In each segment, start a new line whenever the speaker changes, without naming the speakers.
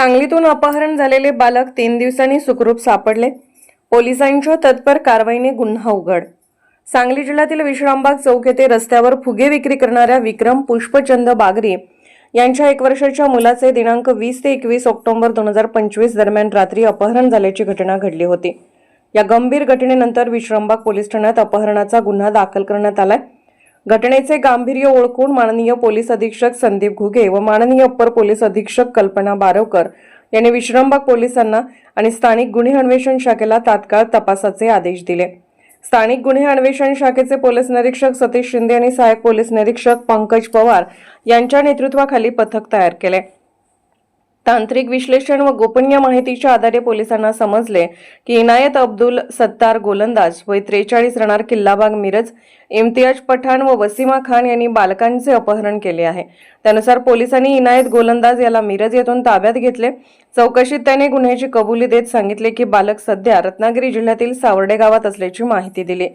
सांगलीतून अपहरण झालेले बालक तीन दिवसांनी सुखरूप सापडले. पोलिसांच्या तत्पर कारवाईने गुन्हा उघड. सांगली जिल्ह्यातील विश्रामबाग चौक येथे रस्त्यावर फुगे विक्री करणाऱ्या विक्रम पुष्पचंद बागरी यांच्या एक वर्षाच्या मुलाचे दिनांक वीस ते एकवीस ऑक्टोबर दोन हजार पंचवीस दरम्यान रात्री अपहरण झाल्याची घटना घडली होती. या गंभीर घटनेनंतर विश्रामबाग पोलीस ठाण्यात अपहरणाचा गुन्हा दाखल करण्यात आलाय. घटनेचे गांभीर्य ओळखून माननीय पोलीस अधीक्षक संदीप घुगे व माननीय अप्पर पोलीस अधीक्षक कल्पना बारवकर यांनी विश्रामबाग पोलिसांना आणि स्थानिक गुन्हे अन्वेषण शाखेला तात्काळ तपासाचे आदेश दिले. स्थानिक गुन्हे अन्वेषण शाखेचे पोलीस निरीक्षक सतीश शिंदे आणि सहाय्यक पोलीस निरीक्षक पंकज पवार यांच्या नेतृत्वाखाली पथक तयार केले. तांत्रिक विश्लेषण व गोपनीय माहितीच्या आधारे पोलिसांना समजले की इनायत अब्दुल सत्तार गोलंदाज वय त्रेचाळीस राहणार किल्लाबाग मिरज इम्तियाज पठाण व वसीमा खान यांनी बालकांचे अपहरण केले आहे. त्यानुसार पोलिसांनी इनायत गोलंदाज याला मिरज येथून ताब्यात घेतले. चौकशीत त्याने गुन्ह्याची कबुली देत सांगितले की बालक सध्या रत्नागिरी जिल्ह्यातील सावर्डे गावात असल्याची माहिती दिली.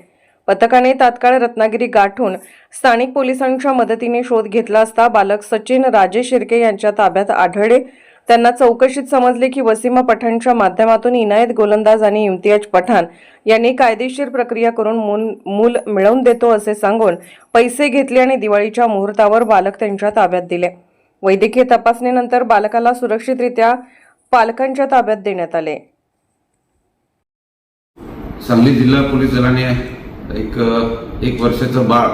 पथकाने तात्काळ रत्नागिरी गाठून स्थानिक पोलिसांच्या मदतीने शोध घेतला असता बालक सचिन राजेश शिर्के यांच्या ताब्यात आढळले. त्यांना चौकशीत समजले की वसीमा पठाणच्या माध्यमातून इनायत गोलंदाज आणि इम्तियाज पठाण यांनी कायदेशीर प्रक्रिया करून मूल मूल मिळवून देतो असे सांगून पैसे घेतले आणि दिवाळीच्या मुहूर्तावर बालक त्यांच्या ताब्यात दिले. वैद्यकीय तपासणीनंतर बालकाला सुरक्षितरित्या पालकांच्या ताब्यात देण्यात आले.
सांगली जिल्हा पोलीस दलाने एक एक वर्षाचं बाळ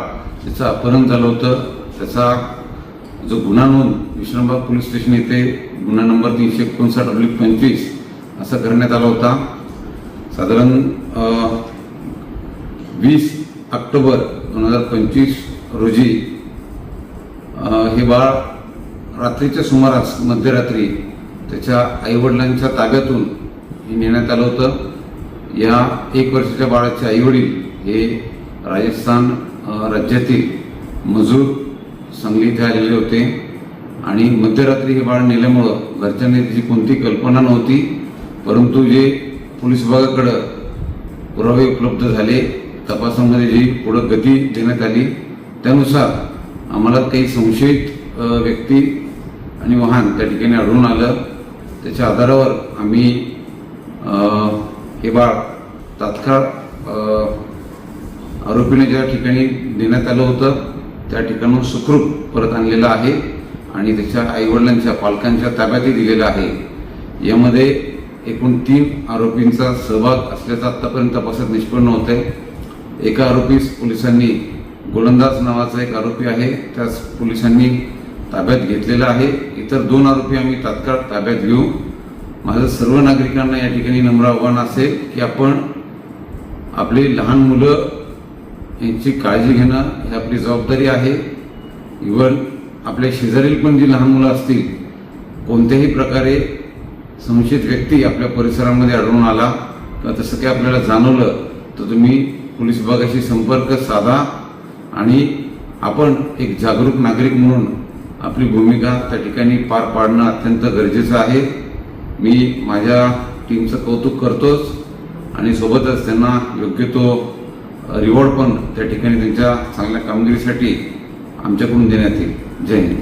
त्याचं अपहरण झालं होतं त्याचा जो गुन्हा नोंद विश्रामबाग पोलीस स्टेशन येथे गुन्हा नंबर तीनशे एकोणसाठ अब्लिक पंचवीस असा करण्यात आला होता. साधारण वीस ऑक्टोबर दोन हजार पंचवीस रोजी हे बाळ रात्रीच्या सुमारास मध्यरात्री त्याच्या आईवडिलांच्या ताब्यातून हे नेण्यात आलं होतं. या एक वर्षाच्या बाळाचे आईवडील हे राजस्थान राज्यातील मजूर सांगली इथे आलेले होते. आणि मध्यरात्री हे बाळ नेल्यामुळं घरच्यांनी त्याची कोणती कल्पना नव्हती परंतु जे पोलीस विभागाकडं पुरावे उपलब्ध झाले तपासामध्ये जी पुढं गती देण्यात आली त्यानुसार आम्हाला काही संशयित व्यक्ती आणि वाहन त्या ठिकाणी आढळून आलं. त्याच्या आधारावर आम्ही हे बाळ तात्काळ आरोपीने ज्या ठिकाणी देण्यात आलं होतं त्या ठिकाणून सुखरूप परत आणलेलं आहे आणि त्याच्या आईवडिलांच्या पालकांच्या ताब्यातही दिलेलं आहे. यामध्ये एकूण तीन आरोपींचा सहभाग असल्याचं आत्तापर्यंत तपासात निष्पन्न होत आहे एका आरोपीस पोलिसांनी गोलंदाज नावाचा एक आरोपी आहे त्यास पोलिसांनी ताब्यात घेतलेला आहे. इतर दोन आरोपी आम्ही तात्काळ ताब्यात घेऊ. माझं सर्व नागरिकांना या ठिकाणी नम्र आव्हान असेल की आपण आपली लहान मुलं यांची काळजी घेणं ही आपली जबाबदारी आहे. इवन आपल्या शेजारील पण जी लहान मुलं असतील कोणत्याही प्रकारे संशयित व्यक्ती आपल्या परिसरामध्ये आढळून आला किंवा तसं काही आपल्याला जाणवलं तर तुम्ही पोलीस विभागाशी संपर्क साधा आणि आपण एक जागरूक नागरिक म्हणून आपली भूमिका त्या ठिकाणी पार पाडणं अत्यंत गरजेचं आहे. मी माझ्या टीमचं कौतुक करतोच आणि सोबतच त्यांना योग्य तो रिवॉर्ड पण त्या ठिकाणी त्यांच्या चांगल्या कामगिरीसाठी आमच्याकडून देण्यात येईल. जय हिंद.